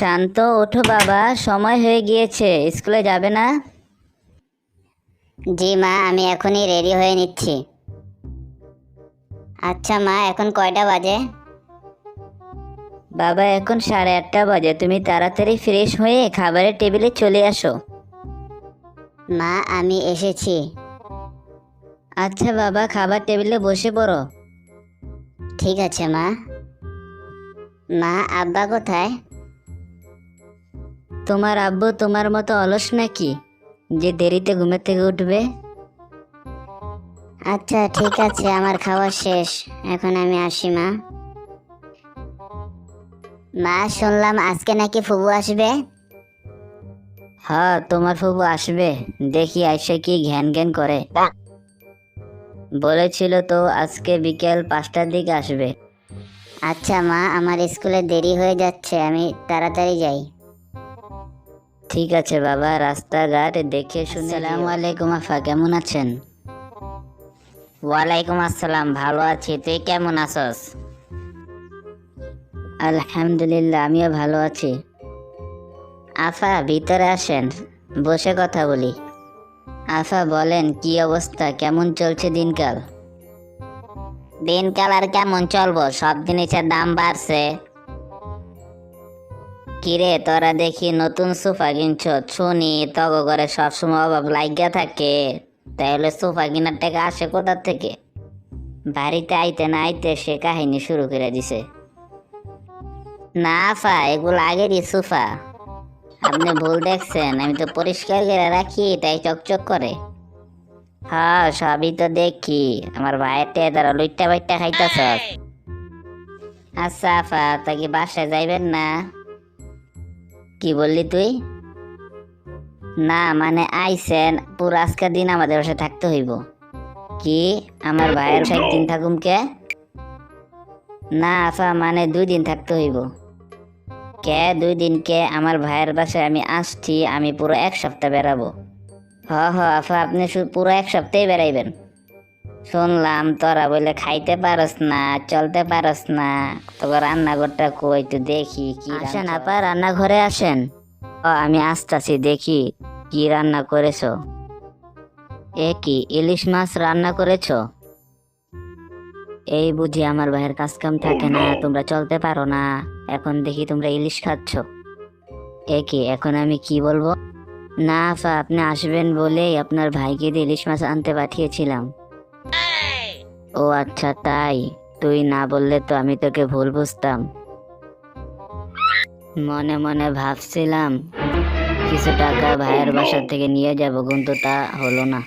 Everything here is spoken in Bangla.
শান্ত ওঠো বাবা সময় হয়ে গিয়েছে। স্কুলে যাবে না? জি মা আমি এখনই রেডি হয়ে নিচ্ছি। আচ্ছা মা এখন কয়টা বাজে? বাবা এখন সাড়ে আটটা বাজে। তুমি তাড়াতাড়ি ফ্রেশ হয়ে খাবারের টেবিলে চলে আসো। মা আমি এসেছি। আচ্ছা বাবা খাবার টেবিলে বসে পড়ো। ঠিক আছে মা। মা আব্বা কোথায়? তোমার আব্বু তোমার মতো অলস নাকি? যে দেরিতে ঘুমের থেকে উঠবে? আচ্ছা ঠিক আছে, আমার খাওয়া শেষ। এখন আমি আসি, মা। মা, শুনলাম আজকে নাকি ফুবু আসবে? হ্যাঁ তোমার ফুবু আসবে। দেখি আইসে কি ঘ্যান ঘ্যান করে। বলেছিল তো আজকে বিকেল পাঁচটার দিকে আসবে। আচ্ছা মা, আমার স্কুলে দেরি হয়ে যাচ্ছে, আমি তাড়াতাড়ি যাই। ঠিক আছে বাবা রাস্তাঘাট দেখে শুনে সালাম আলাইকুম আফা কেমন আছেন? ওয়ালাইকুম আসসালাম ভালো আছি। তুই কেমন আছস? আলহামদুলিল্লাহ আমিও ভালো আছি। আফা ভিতরে আসেন বসে কথা বলি। আফা বলেন কি অবস্থা? কেমন চলছে দিনকাল? দিনকাল আর কেমন চলবো? সব জিনিসের দাম বাড়ছে। কিরে, তোরা দেখি নতুন সোফা কিনছ শুনি, তগ করে সবসময় অভাব লাগিয়া থাকে। তাহলে সোফা কেনার টাকা আসে কোথার থেকে? বাড়িতে আইতে না আইতে সে কাহিনী শুরু করে দিছে। না, আফা, এগুলো আগেরই সোফা। আপনি ভুল দেখছেন, আমি তো পরিষ্কার করে রাখি, তাই চকচক করে। হ্যাঁ সবই তো দেখি। আমার ভাইয়ের তারা লুইটা বাইটটা খাইতেছ আচ্ছা আফা, তা কি বাসায় যাইবেন না? কি বললি তুই? না মানে আইসেন, পুরো আজকের দিন আমাদের বাসায় থাকতে হইব। কি? আমার ভাইয়ের বাসায় দিন থাকুম কে? না, আফা মানে দুই দিন থাকতে হইব। কে? দুই দিন কে? আমার ভাইয়ের বাসায় আমি আসছি, আমি পুরো এক সপ্তাহ বেড়াবো। হ হ, আফা, আপনি পুরো এক সপ্তাহে বেড়াইবেন। শুনলাম তোরা বলে খাইতে পারস না চলতে পারস না। তোকে রান্নাঘরটা কই তো দেখি কি আসেন আপা রান্নাঘরে আসেন। ও আমি আসতাছি দেখি কি রান্না করেছ। এ কি ইলিশ মাছ রান্না করেছ? এই বুঝি আমার ভাইয়ের কাজ কাম থাকে না তোমরা চলতে পারো না এখন দেখি তোমরা ইলিশ খাচ্ছ। এ কি এখন আমি কি বলব? না আপা আপনি আসবেন বলেই আপনার ভাইকে দিয়ে ইলিশ মাছ আনতে পাঠিয়েছিলাম। ও আচ্ছা তাই? তুই না বললে তো আমি তোকে ভুল বুঝতাম। মনে মনে ভাবছিলাম, কিছু টাকা ভাইয়ের বাসা থেকে নিয়ে যাব, কিন্তু তা হলো না।